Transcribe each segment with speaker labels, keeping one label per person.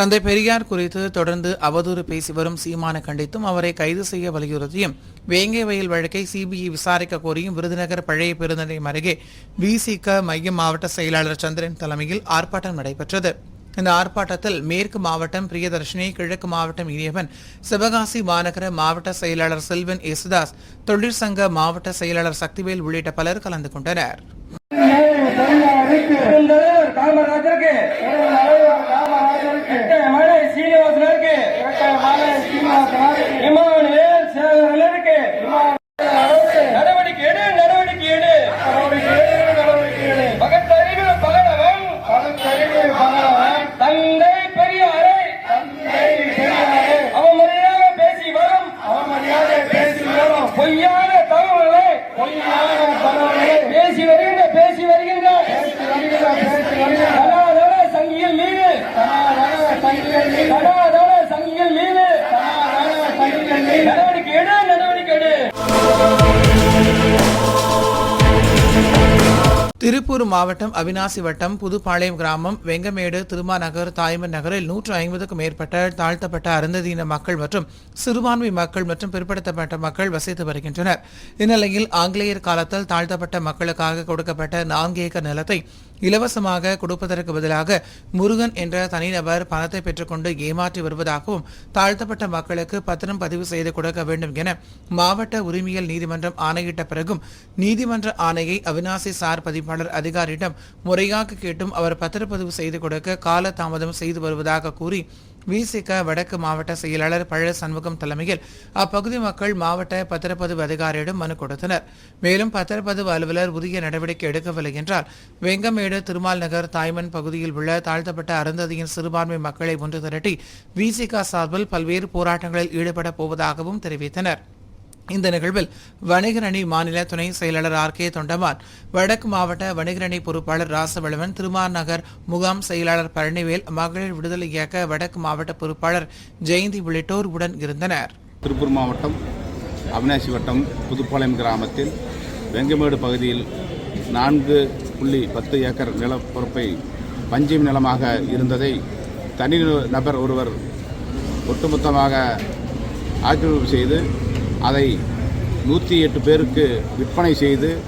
Speaker 1: தந்தை பெரியார் குறித்து தொடர்ந்து அவதூறு பேசி வரும் சீமான கண்டித்தும் அவரை கைது செய்ய வலியுறுத்தியும் வேங்கை வயல் வழக்கை சிபிஐ விசாரிக்க கோரியும் விருதுநகர் பழைய பேருந்தையும் அருகே விசிக மைய மாவட்ட செயலாளர் சந்திரன் தலைமையில் ஆர்ப்பாட்டம் நடைபெற்றது. இந்த ஆர்ப்பாட்டத்தில் மேற்கு மாவட்டம் பிரியதர்ஷினி கிழக்கு மாவட்டம் இனியவன் சிவகாசி மாநகர மாவட்ட செயலாளர் செல்வன் யேசுதாஸ் தொழிற்சங்க மாவட்ட செயலாளர் சக்திவேல் உள்ளிட்ட பலர் கலந்து கொண்டனர்.
Speaker 2: பெருந்தலைவர் காமராஜருக்கு. எட்டமலை சீனிவாசனருக்கு இமானுவேல்
Speaker 1: திருப்பூர் மாவட்டம் அவினாசி வட்டம் புதுப்பாளையம் கிராமம் வெங்கமேடு திருமாநகர் தாய்மன் நகரில் நூற்று ஐம்பதுக்கும் மேற்பட்ட தாழ்த்தப்பட்ட அருந்ததீன மக்கள் மற்றும் சிறுபான்மை மக்கள் மற்றும் பிற்படுத்தப்பட்ட மக்கள் வசித்து வருகின்றனர். இந்நிலையில் ஆங்கிலேயர் காலத்தில் தாழ்த்தப்பட்ட மக்களுக்காக கொடுக்கப்பட்ட நான்கு ஏக்கர் நிலத்தை இலவசமாக கொடுப்பதற்கு பதிலாக முருகன் என்ற தனிநபர் பணத்தை பெற்றுக்கொண்டு ஏமாற்றி வருவதாகவும் தாழ்த்தப்பட்ட மக்களுக்கு பத்திரம் பதிவு செய்து கொடுக்க வேண்டும் என மாவட்ட உரிமையல் நீதிமன்றம் ஆணையிட்ட பிறகும் நீதிமன்ற ஆணையை அவினாசி சார் பதிப்பாளர் அதிகாரியிடம் முறையாக கேட்டும் அவர் பத்திரப்பதிவு செய்து கொடுக்க கால தாமதம் செய்து வருவதாக கூறி விசிக வடக்கு மாவட்ட செயலாளர் பழ சண்முகம் தலைமையில் அப்பகுதி மக்கள் மாவட்ட பத்திரப்பதிவு அதிகாரியிடம் மனு கொடுத்தனர். மேலும் பத்திரப்பதிவு அலுவலர் உரிய நடவடிக்கை எடுக்கவில்லை என்றால் வெங்கமேடு திருமால் நகர் தாய்மன் பகுதியில் உள்ள தாழ்த்தப்பட்ட அருந்ததியின் சிறுபான்மை மக்களை ஒன்று திரட்டி விசிக சார்பில் பல்வேறு போராட்டங்களில் ஈடுபட போவதாகவும் தெரிவித்தனர். இந்த நிகழ்வில் வணிகரணி மாநில துணை செயலாளர் ஆர் கே தொண்டமான் வடக்கு மாவட்ட வணிகரணி பொறுப்பாளர் ராசவளவன் திருமார் நகர் முகாம் செயலாளர் பழனிவேல் மகளிர் விடுதலை இயக்க வடக்கு மாவட்ட பொறுப்பாளர் ஜெயந்தி உள்ளிட்டோர் உடன் இருந்தனர்.
Speaker 3: திருப்பூர் மாவட்டம் அவினாசி வட்டம் புதுப்பாளையம் கிராமத்தில் வெங்கமேடு பகுதியில் நான்கு புள்ளி பத்து ஏக்கர் நிலப்பரப்பை பஞ்சமி நிலமாக இருந்ததை தனி நபர் ஒருவர் ஒட்டுமொத்தமாக ஆக்கிரமிப்பு செய்து அதை நூற்றி எட்டு பேருக்கு விற்பனை செய்து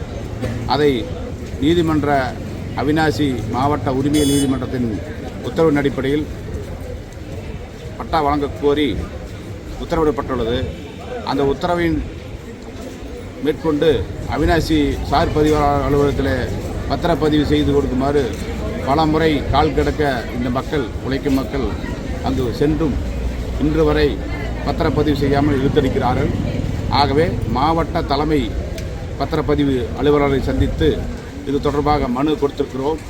Speaker 3: அதை நீதிமன்ற அவினாசி மாவட்ட உரிமை நீதிமன்றத்தின் உத்தரவின் அடிப்படையில் பட்டா வழங்கக் கோரி உத்தரவிடப்பட்டுள்ளது. அந்த உத்தரவின் மேற்கொண்டு அவினாசி சார் பதிவாளர் அலுவலகத்தில் பத்திரப்பதிவு செய்து கொடுக்குமாறு பல முறை கால் கிடக்க இந்த மக்கள் உழைக்கும் மக்கள் அங்கு சென்றும் இன்று வரை பத்திரப்பதிவு செய்யாமல் இழுத்தடிக்கிறார்கள். ஆகவே மாவட்ட தலைமை பத்திரப்பதிவு அலுவலரை சந்தித்து இது தொடர்பாக மனு கொடுத்திருக்கிறோம்.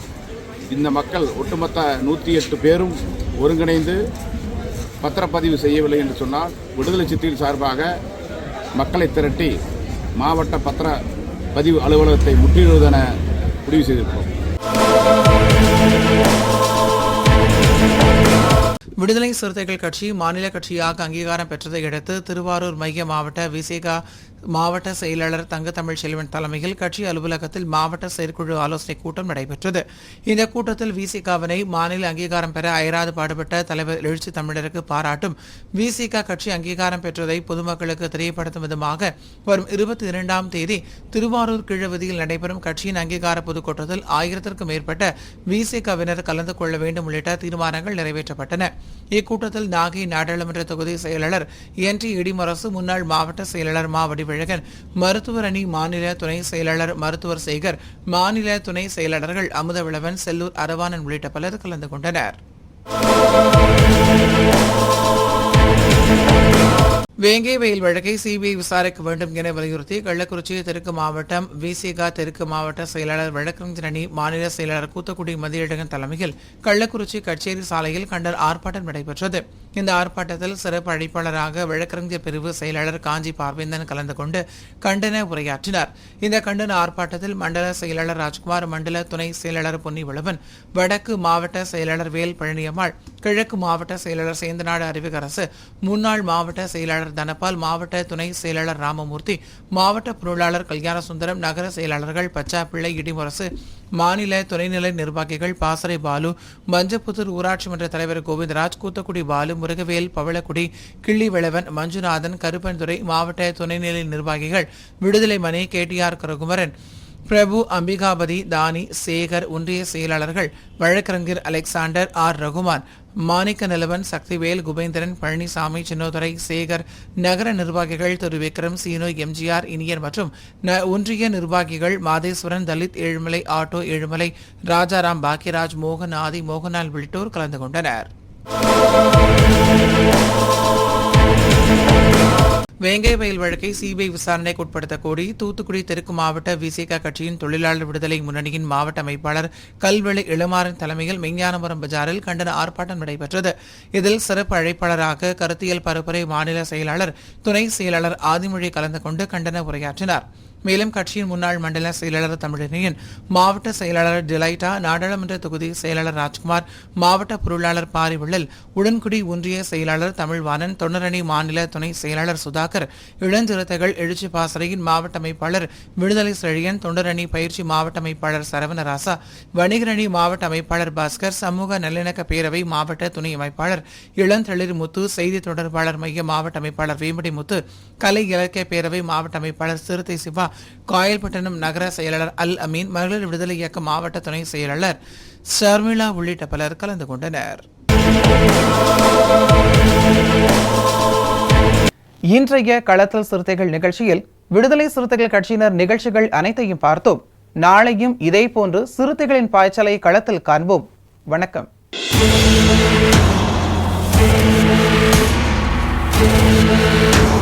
Speaker 3: இந்த மக்கள் ஒட்டுமொத்த நூற்றி எட்டு பேரும் ஒருங்கிணைந்து பத்திரப்பதிவு செய்யவில்லை என்று சொன்னால் விடுதலை சித்தியின் சார்பாக மக்களை திரட்டி மாவட்ட பத்திர பதிவு அலுவலகத்தை முற்றிடுவதென முடிவு செய்திருக்கிறோம்.
Speaker 1: விடுதலை சிறுத்தைகள் கட்சி மாநில கட்சியாக அங்கீகாரம் பெற்றதை அடுத்து திருவாரூர் மைய மாவட்ட விசிகா மாவட்ட செயலாளர் தங்கத்தமிழ் செல்வன் தலைமையில் கட்சி அலுவலகத்தில் மாவட்ட செயற்குழு ஆலோசனைக் கூட்டம் நடைபெற்றது. இந்த கூட்டத்தில் விசிகாவினை மாநில அங்கீகாரம் பெற அயராது பாடுபட்ட தலைவர் எழுச்சி தமிழருக்கு பாராட்டும். விசிகா கட்சி அங்கீகாரம் பெற்றதை பொதுமக்களுக்கு தெரியப்படுத்தும் விதமாக வரும் இருபத்தி இரண்டாம் தேதி திருவாரூர் கிழவதியில் நடைபெறும் கட்சியின் அங்கீகார பொதுக்கூட்டத்தில் ஆயிரத்திற்கும் மேற்பட்ட விசிகாவினர் கலந்து கொள்ள வேண்டும் உள்ளிட்ட தீர்மானங்கள் நிறைவேற்றப்பட்டன. இக்கூட்டத்தில் நாகை நாடாளுமன்ற தொகுதி செயலாளர் என் டி இடிமரசு முன்னாள் மாவட்ட செயலாளர் மா வடிவழகன் மருத்துவர் அணி மாநில துணை செயலாளர் மருத்துவர் சேகர் மாநில துணை செயலாளர்கள் அமுதவிளவன் செல்லூர் அரவாணன் உள்ளிட்ட பலர் கலந்து கொண்டனர். வேங்கை வயல் வழக்கை சிபிஐ விசாரிக்க வேண்டும் என வலியுறுத்தி கள்ளக்குறிச்சி தெற்கு மாவட்டம் விசிகா தெற்கு மாவட்ட செயலாளர் வழக்கறிஞர் அணி மாநில செயலாளர் கூத்தக்குடி மதியழகன் தலைமையில் கள்ளக்குறிச்சி கச்சேரி சாலையில் கண்டர் ஆர்ப்பாட்டம் நடைபெற்றது. இந்த ஆர்ப்பாட்டத்தில் சிறப்பு அழைப்பாளராக வழக்கறிஞர் பிரிவு செயலாளர் காஞ்சி பார்வேந்தன் கலந்து கொண்டு கண்டன உரையாற்றினார். இந்த கண்டன ஆர்ப்பாட்டத்தில் மண்டல செயலாளர் ராஜ்குமார் மண்டல துணை செயலாளர் பொன்னிவளவன் வடக்கு மாவட்ட செயலாளர் வேல் பழனியம்மாள் கிழக்கு மாவட்ட செயலாளர் சேந்தநாடு அறிவிகரசு முன்னாள் மாவட்ட செயலாளர் தனபால் மாவட்ட துணை செயலாளர் ராமமூர்த்தி மாவட்ட பொருளாளர் கல்யாணசுந்தரம் நகர செயலாளர்கள் பச்சாப்பிள்ளை இடிமுரசு மாநில துணைநிலை நிர்வாகிகள் பாசறை பாலு மஞ்சப்புத்தூர் ஊராட்சி மன்ற தலைவர் கோவிந்தராஜ் கூத்தக்குடி பாலு முருகவேல் பவளக்குடி கிள்ளிவளவன் மஞ்சுநாதன் கருப்பன்துறை மாவட்ட துணைநிலை நிர்வாகிகள் விடுதலை மணி கேடிஆர் கரகுமரன் பிரபு அம்பிகாபதி தானி சேகர் ஒன்றிய செயலாளர்கள் வழக்கறிஞர் அலெக்சாண்டர் ஆர். ரகுமான் மாணிக்க நிலவன் சக்திவேல் குபேந்திரன் பழனிசாமி சின்னோதுரை சேகர் நகர நிர்வாகிகள் திரு. விக்ரம் சீனு எம்ஜிஆர் இனியர் மற்றும் ந- ஒன்றிய நிர்வாகிகள் மாதேஸ்வரன் தலித் ஏழுமலை ஆட்டோ ஏழுமலை ராஜாராம் பாக்கியராஜ் மோகன் ஆதி மோகனால் உள்ளிட்டோர் கலந்து கொண்டனர். வேங்கை வயல் வழக்கை சிபிஐ விசாரணைக்கு உட்படுத்த கோரி தூத்துக்குடி தெற்கு மாவட்ட விசிக கட்சியின் தொழிலாளர் விடுதலை முன்னணியின் மாவட்ட அமைப்பாளர் கல்வெளி இளமாறன் தலைமையில் மெஞ்ஞானபுரம் பஜாரில் கண்டன ஆர்ப்பாட்டம் நடைபெற்றது. இதில் சிறப்பு அழைப்பாளராக கருத்தியல் பரப்புரை மாநில செயலாளர் துணை செயலாளர் ஆதிமொழி கலந்து கொண்டு கண்டன உரையாற்றினார். மேலும் கட்சியின் முன்னாள் மண்டல செயலாளர் தமிழனியன் மாவட்ட செயலாளர் டிலைட்டா நாடாளுமன்ற தொகுதி செயலாளர் ராஜ்குமார் மாவட்ட பொருளாளர் பாரிவிள்ளல் உடன்குடி ஒன்றிய செயலாளர் தமிழ்வாணன் தொண்டரணி மாநில துணை செயலாளர் சுதாகர் இளஞ்சிறுத்தைகள் எழுச்சி பாசறையின் மாவட்ட அமைப்பாளர் விடுதலை செழியன் தொண்டரணி பயிற்சி மாவட்ட அமைப்பாளர் சரவணராசா வணிகரணி மாவட்ட அமைப்பாளர் பாஸ்கர் சமூக நல்லிணக்க பேரவை மாவட்ட துணை அமைப்பாளர் இளந்தளிர் முத்து செய்தி தொடர்பாளர் மைய மாவட்ட அமைப்பாளர் வேம்படி முத்து கலை இலக்கிய பேரவை மாவட்ட அமைப்பாளர் சிறுத்தை சிவா காயல்பட்டினம் நகர செயலாளர் அல் அமீன் மகளிர் விடுதலை இயக்க மாவட்ட துணை செயலாளர் ஷர்மிளா உள்ளிட்ட பலர் கலந்து கொண்டனர். இன்றைய களத்தல் சிறுத்தைகள் நிகழ்ச்சியில் விடுதலை சிறுத்தைகள் கட்சியினர் நிகழ்ச்சிகள் அனைத்தையும் பார்த்தோம். நாளையும் இதே போன்று சிறுத்தைகளின் பாய்ச்சலை களத்தில் காண்போம். வணக்கம்.
Speaker 4: என்